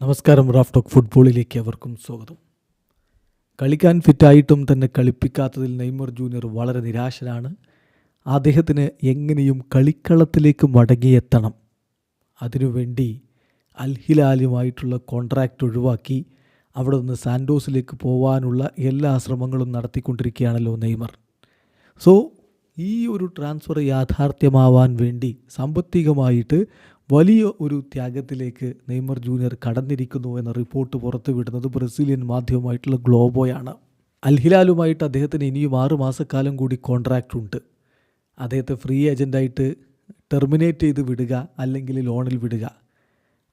നമസ്കാരം Raf talk ഫുട്ബോളിലേക്ക് അവർക്കും സ്വാഗതം. കളിക്കാൻ ഫിറ്റായിട്ടും തന്നെ കളിപ്പിക്കാത്തതിൽ നെയ്മർ ജൂനിയർ വളരെ നിരാശനാണ് അദ്ദേഹത്തിന് എങ്ങനെയും കളിക്കളത്തിലേക്ക് മടങ്ങിയെത്തണം. അതിനുവേണ്ടി അൽ ഹിലാലുമായിട്ടുള്ള കോൺട്രാക്റ്റ് ഒഴിവാക്കി അവിടെ നിന്ന് സാൻഡോസിലേക്ക് പോകാനുള്ള എല്ലാ ശ്രമങ്ങളും നടത്തിക്കൊണ്ടിരിക്കുകയാണല്ലോ നെയ്മർ. സോ ഈ ഒരു ട്രാൻസ്ഫർ യാഥാർത്ഥ്യമാവാൻ വേണ്ടി സാമ്പത്തികമായിട്ട് വലിയ ഒരു ത്യാഗത്തിലേക്ക് നെയ്മർ ജൂനിയർ കടന്നിരിക്കുന്നു എന്ന റിപ്പോർട്ട് പുറത്തുവിടുന്നത് ബ്രസീലിയൻ മാധ്യമമായിട്ടുള്ള ഗ്ലോബോയാണ്. അൽഹിലാലുമായിട്ട് അദ്ദേഹത്തിന് ഇനിയും ആറ് മാസക്കാലം കൂടി കോൺട്രാക്റ്റ് ഉണ്ട്. അദ്ദേഹത്തെ ഫ്രീ ഏജന്റായിട്ട് ടെർമിനേറ്റ് ചെയ്ത് വിടുക അല്ലെങ്കിൽ ലോണിൽ വിടുക.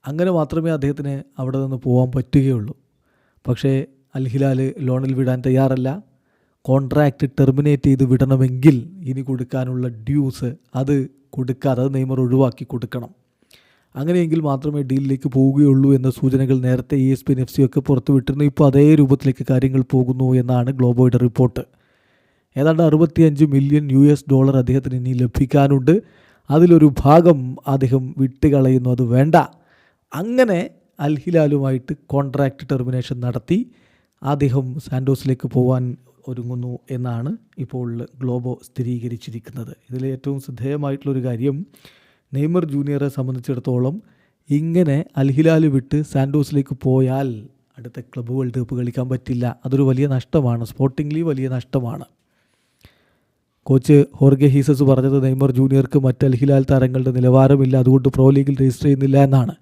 അങ്ങനെ മാത്രമേ അദ്ദേഹത്തിന് അവിടെ നിന്ന് പോകാൻ പറ്റുകയുള്ളൂ. പക്ഷേ അൽഹിലാൽ ലോണിൽ വിടാൻ തയ്യാറല്ല. കോൺട്രാക്റ്റ് ടെർമിനേറ്റ് ചെയ്ത് വിടണമെങ്കിൽ ഇനി കൊടുക്കാനുള്ള ഡ്യൂസ് അത് കൊടുക്കാതെ നെയ്മർ ഒഴിവാക്കി കൊടുക്കണം. അങ്ങനെയെങ്കിൽ മാത്രമേ ഡീലിലേക്ക് പോവുകയുള്ളൂ എന്ന സൂചനകൾ നേരത്തെ ഇ എസ് പി എഫ് ഒക്കെ പുറത്തുവിട്ടിരുന്നു ഇപ്പോൾ അതേ രൂപത്തിലേക്ക് കാര്യങ്ങൾ പോകുന്നു എന്നാണ് ഗ്ലോബോയുടെ റിപ്പോർട്ട്. ഏതാണ്ട് അറുപത്തിയഞ്ച് മില്യൺ യു എസ് ഡോളർ അദ്ദേഹത്തിന് ഇനി ലഭിക്കാനുണ്ട്. അതിലൊരു ഭാഗം അദ്ദേഹം വിട്ടുകളയുന്നു. അത് വേണ്ട. അങ്ങനെ അൽഹിലാലുമായിട്ട് കോൺട്രാക്റ്റ് ടെർമിനേഷൻ നടത്തി. അദ്ദേഹം സാൻഡോസിലേക്ക് പോകാൻ ഒരുങ്ങുന്നു എന്നാണ് ഇപ്പോൾ ഗ്ലോബോ സ്ഥിരീകരിച്ചിരിക്കുന്നത്. ഇതിലേറ്റവും ശ്രദ്ധേയമായിട്ടുള്ളൊരു കാര്യം നെയ്മർ ജൂനിയറെ സംബന്ധിച്ചിടത്തോളം ഇങ്ങനെ അൽഹിലാൽ വിട്ട് സാൻഡോസിലേക്ക് പോയാൽ അടുത്ത ക്ലബ്ബ് വേൾഡ് കപ്പ് കളിക്കാൻ പറ്റില്ല. അതൊരു വലിയ നഷ്ടമാണ്. സ്പോർട്ടിംഗ്ലി വലിയ നഷ്ടമാണ്. കോച്ച് ഹോർഗെ ഹീസസ് പറഞ്ഞത് നെയ്മർ ജൂനിയർക്ക് മറ്റ് അൽഹിലാൽ താരങ്ങളുടെ നിലവാരമില്ല. അതുകൊണ്ട് പ്രോ ലീഗിൽ രജിസ്റ്റർ ചെയ്യുന്നില്ല എന്നാണ്.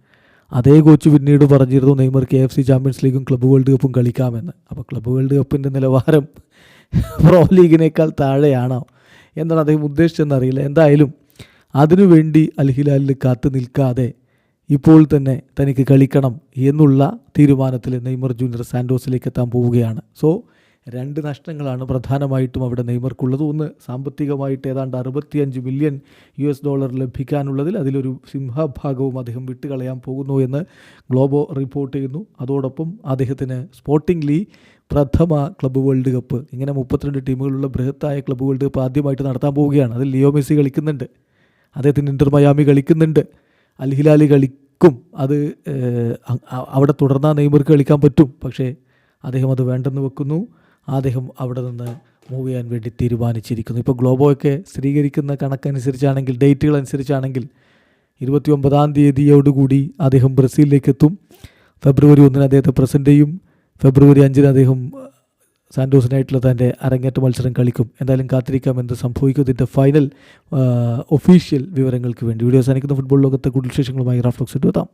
അതേ കോച്ച് പിന്നീട് പറഞ്ഞിരുന്നു Neymar K F C champions ലീഗും ക്ലബ്ബ് വേൾഡ് കപ്പും കളിക്കാമെന്ന്. അപ്പോൾ ക്ലബ്ബ് വേൾഡ് കപ്പിന്റെ നിലവാരം പ്രോ ലീഗിനേക്കാൾ താഴെയാണോ? എന്നാണ് അദ്ദേഹം ഉദ്ദേശിച്ചതെന്നറിയില്ല എന്തായാലും അതിനുവേണ്ടി അൽഹിലാലിൽ കാത്തു നിൽക്കാതെ ഇപ്പോൾ തന്നെ തനിക്ക് കളിക്കണം എന്നുള്ള തീരുമാനത്തിൽ നെയ്മർ ജൂനിയർ സാൻഡോസിലേക്ക് എത്താൻ പോവുകയാണ്. സോ രണ്ട് നഷ്ടങ്ങളാണ് പ്രധാനമായിട്ടും അവിടെ നെയ്മർക്കുള്ളത്. ഒന്ന് സാമ്പത്തികമായിട്ട് ഏതാണ്ട് അറുപത്തിയഞ്ച് മില്യൺ യു എസ് ഡോളർ ലഭിക്കാനുള്ളതിൽ അതിലൊരു സിംഹഭാഗവും അദ്ദേഹം വിട്ടുകളയാൻ പോകുന്നു എന്ന് ഗ്ലോബോ റിപ്പോർട്ട് ചെയ്യുന്നു. അതോടൊപ്പം അദ്ദേഹത്തിന് സ്പോർട്ടിംഗ്ലി പ്രഥമ ക്ലബ്ബ് വേൾഡ് കപ്പ് ഇങ്ങനെ മുപ്പത്തിരണ്ട് ടീമുകളുള്ള ബൃഹത്തായ ക്ലബ്ബ് വേൾഡ് കപ്പ് ആദ്യമായിട്ട് നടത്താൻ പോവുകയാണ്. അതിൽ ലിയോ മെസ്സി കളിക്കുന്നുണ്ട്. അദ്ദേഹത്തിന് ഇന്റർ മയാമി കളിക്കുന്നുണ്ട്. അൽ ഹിലാലി കളിക്കും. അത് അവിടെ തുടർന്നാൽ നെയ്മർക്ക് കളിക്കാൻ പറ്റും. പക്ഷേ അദ്ദേഹം അത് വേണ്ടെന്ന് വെക്കുന്നു. അദ്ദേഹം അവിടെ നിന്ന് മൂവ് ചെയ്യാൻ വേണ്ടി തീരുമാനിച്ചിരിക്കുന്നു. ഇപ്പോൾ ഗ്ലോബോയൊക്കെ സ്ഥിരീകരിക്കുന്ന കണക്കനുസരിച്ചാണെങ്കിൽ ഡേറ്റുകൾ അനുസരിച്ചാണെങ്കിൽ ഇരുപത്തി ഒമ്പതാം തീയതിയോടുകൂടി അദ്ദേഹം ബ്രസീലിലേക്ക് എത്തും. ഫെബ്രുവരി ഒന്നിന് അദ്ദേഹത്തെ പ്രസന്റ് ചെയ്യും. ഫെബ്രുവരി അഞ്ചിന് അദ്ദേഹം സാൻഡോസിനായിട്ടുള്ള തന്റെ അരങ്ങേറ്റ മത്സരം കളിക്കും. എന്തായാലും കാത്തിരിക്കാം എന്ത് സംഭവിക്കും ഇതിന്റെ ഫൈനൽ ഒഫീഷ്യൽ വിവരങ്ങൾക്ക് വേണ്ടി. വീഡിയോ സാധിക്കുന്ന ഫുട്ബോൾ ലോകത്തെ കൂടുതൽ വിശേഷങ്ങളുമായി റാഫ്ലോക്സ് എത്താം.